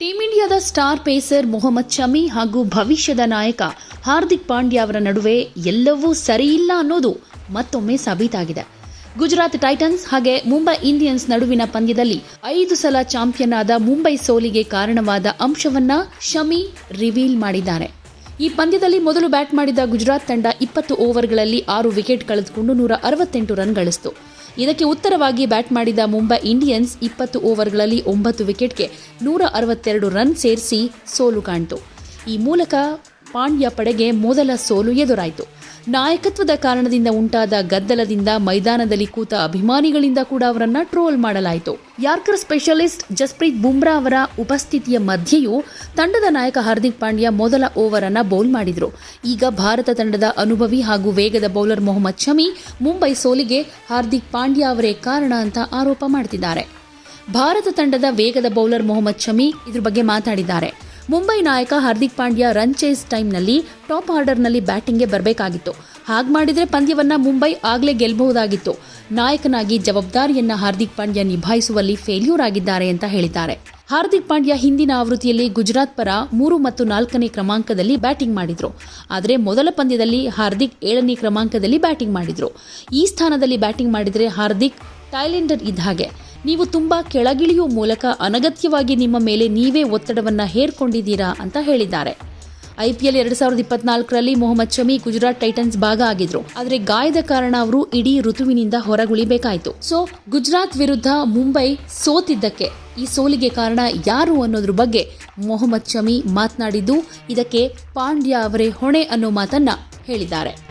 Team ಇಂಡಿಯಾದ star pacer Mohammed Shami ಹಾಗೂ ಭವಿಷ್ಯದ ನಾಯಕ ಹಾರ್ದಿಕ್ ಪಾಂಡ್ಯ ಅವರ ನಡುವೆ ಎಲ್ಲವೂ ಸರಿಯಿಲ್ಲ ಅನ್ನೋದು ಮತ್ತೊಮ್ಮೆ ಸಾಬೀತಾಗಿದೆ. ಗುಜರಾತ್ ಟೈಟನ್ಸ್ ಹಾಗೆ ಮುಂಬೈ ಇಂಡಿಯನ್ಸ್ ನಡುವಿನ ಪಂದ್ಯದಲ್ಲಿ ಐದು ಸಲ ಚಾಂಪಿಯನ್ ಆದ ಮುಂಬೈ ಸೋಲಿಗೆ ಕಾರಣವಾದ ಅಂಶವನ್ನ ಶಮಿ ರಿವೀಲ್ ಮಾಡಿದ್ದಾರೆ. ಈ ಪಂದ್ಯದಲ್ಲಿ ಮೊದಲು ಬ್ಯಾಟ್ ಮಾಡಿದ ಗುಜರಾತ್ ತಂಡ ಇಪ್ಪತ್ತು ಓವರ್ಗಳಲ್ಲಿ ಆರು ವಿಕೆಟ್ ಕಳೆದುಕೊಂಡು ನೂರ ಅರವತ್ತೆಂಟು ರನ್ ಗಳಿಸಿತು. ಇದಕ್ಕೆ ಉತ್ತರವಾಗಿ ಬ್ಯಾಟ್ ಮಾಡಿದ ಮುಂಬೈ ಇಂಡಿಯನ್ಸ್ ಇಪ್ಪತ್ತು ಓವರ್ಗಳಲ್ಲಿ ಒಂಬತ್ತು ವಿಕೆಟ್ಗೆ ನೂರ ಅರವತ್ತೆರಡು ರನ್ ಸೇರಿಸಿ ಸೋಲು ಕಾಣ್ತು. ಈ ಮೂಲಕ ಪಾಂಡ್ಯ ಪಡೆಗೆ ಮೊದಲ ಸೋಲು ಎದುರಾಯಿತು. ನಾಯಕತ್ವದ ಕಾರಣದಿಂದ ಉಂಟಾದ ಗದ್ದಲದಿಂದ ಮೈದಾನದಲ್ಲಿ ಕೂತ ಅಭಿಮಾನಿಗಳಿಂದ ಕೂಡ ಅವರನ್ನ ಟ್ರೋಲ್ ಮಾಡಲಾಯಿತು. ಯಾರ್ಕರ್ ಸ್ಪೆಷಲಿಸ್ಟ್ ಜಸ್ಪ್ರೀತ್ ಬುಮ್ರಾ ಅವರ ಉಪಸ್ಥಿತಿಯ ಮಧ್ಯೆಯೂ ತಂಡದ ನಾಯಕ ಹಾರ್ದಿಕ್ ಪಾಂಡ್ಯ ಮೊದಲ ಓವರ್ ಅನ್ನ ಬೌಲ್ ಮಾಡಿದ್ರು. ಈಗ ಭಾರತ ತಂಡದ ಅನುಭವಿ ಹಾಗೂ ವೇಗದ ಬೌಲರ್ ಮೊಹಮ್ಮದ್ ಶಮಿ ಮುಂಬೈ ಸೋಲಿಗೆ ಹಾರ್ದಿಕ್ ಪಾಂಡ್ಯ ಅವರೇ ಕಾರಣ ಅಂತ ಆರೋಪ ಮಾಡ್ತಿದ್ದಾರೆ. ಭಾರತ ತಂಡದ ವೇಗದ ಬೌಲರ್ ಮೊಹಮ್ಮದ್ ಶಮಿ ಇದ್ರ ಬಗ್ಗೆ ಮಾತಾಡಿದ್ದಾರೆ. ಮುಂಬೈ ನಾಯಕ ಹಾರ್ದಿಕ್ ಪಾಂಡ್ಯ ರನ್ ಚೇಸ್ ಟೈಮ್ನಲ್ಲಿ ಟಾಪ್ ಆರ್ಡರ್ನಲ್ಲಿ ಬ್ಯಾಟಿಂಗ್ಗೆ ಬರಬೇಕಾಗಿತ್ತು. ಹಾಗೆ ಮಾಡಿದರೆ ಪಂದ್ಯವನ್ನು ಮುಂಬೈ ಆಗಲೇ ಗೆಲ್ಲಬಹುದಾಗಿತ್ತು ನಾಯಕನಾಗಿ ಜವಾಬ್ದಾರಿಯನ್ನ ಹಾರ್ದಿಕ್ ಪಾಂಡ್ಯ ನಿಭಾಯಿಸುವಲ್ಲಿ ಫೇಲ್ಯೂರ್ ಆಗಿದ್ದಾರೆ ಅಂತ ಹೇಳಿದ್ದಾರೆ. ಹಾರ್ದಿಕ್ ಪಾಂಡ್ಯ ಹಿಂದಿನ ಆವೃತ್ತಿಯಲ್ಲಿ ಗುಜರಾತ್ ಪರ ಮೂರು ಮತ್ತು ನಾಲ್ಕನೇ ಕ್ರಮಾಂಕದಲ್ಲಿ ಬ್ಯಾಟಿಂಗ್ ಮಾಡಿದ್ರು. ಆದರೆ ಮೊದಲ ಪಂದ್ಯದಲ್ಲಿ ಹಾರ್ದಿಕ್ ಏಳನೇ ಕ್ರಮಾಂಕದಲ್ಲಿ ಬ್ಯಾಟಿಂಗ್ ಮಾಡಿದ್ರು. ಈ ಸ್ಥಾನದಲ್ಲಿ ಬ್ಯಾಟಿಂಗ್ ಮಾಡಿದರೆ ಹಾರ್ದಿಕ್ ಟೈಲೆಂಡರ್ ಇದ್ದ ಹಾಗೆ. ನೀವು ತುಂಬಾ ಕೆಳಗಿಳಿಯುವ ಮೂಲಕ ಅನಗತ್ಯವಾಗಿ ನಿಮ್ಮ ಮೇಲೆ ನೀವೇ ಒತ್ತಡವನ್ನು ಹೇರ್ಕೊಂಡಿದ್ದೀರಾ ಅಂತ ಹೇಳಿದ್ದಾರೆ. ಐಪಿಎಲ್ ಎರಡ್ ಸಾವಿರದ ಇಪ್ಪತ್ನಾಲ್ಕರಲ್ಲಿ ಮೊಹಮ್ಮದ್ ಶಮಿ ಗುಜರಾತ್ ಟೈಟನ್ಸ್ ಭಾಗ ಆಗಿದ್ರು. ಆದರೆ ಗಾಯದ ಕಾರಣ ಅವರು ಇಡೀ ಋತುವಿನಿಂದ ಹೊರಗುಳಿಬೇಕಾಯಿತು. ಸೊ, ಗುಜರಾತ್ ವಿರುದ್ಧ ಮುಂಬೈ ಸೋತಿದ್ದಕ್ಕೆ ಈ ಸೋಲಿಗೆ ಕಾರಣ ಯಾರು ಅನ್ನೋದ್ರ ಬಗ್ಗೆ ಮೊಹಮ್ಮದ್ ಶಮಿ ಮಾತನಾಡಿದ್ದು ಇದಕ್ಕೆ ಪಾಂಡ್ಯ ಅವರೇ ಹೊಣೆ ಅನ್ನೋ ಮಾತನ್ನ ಹೇಳಿದ್ದಾರೆ.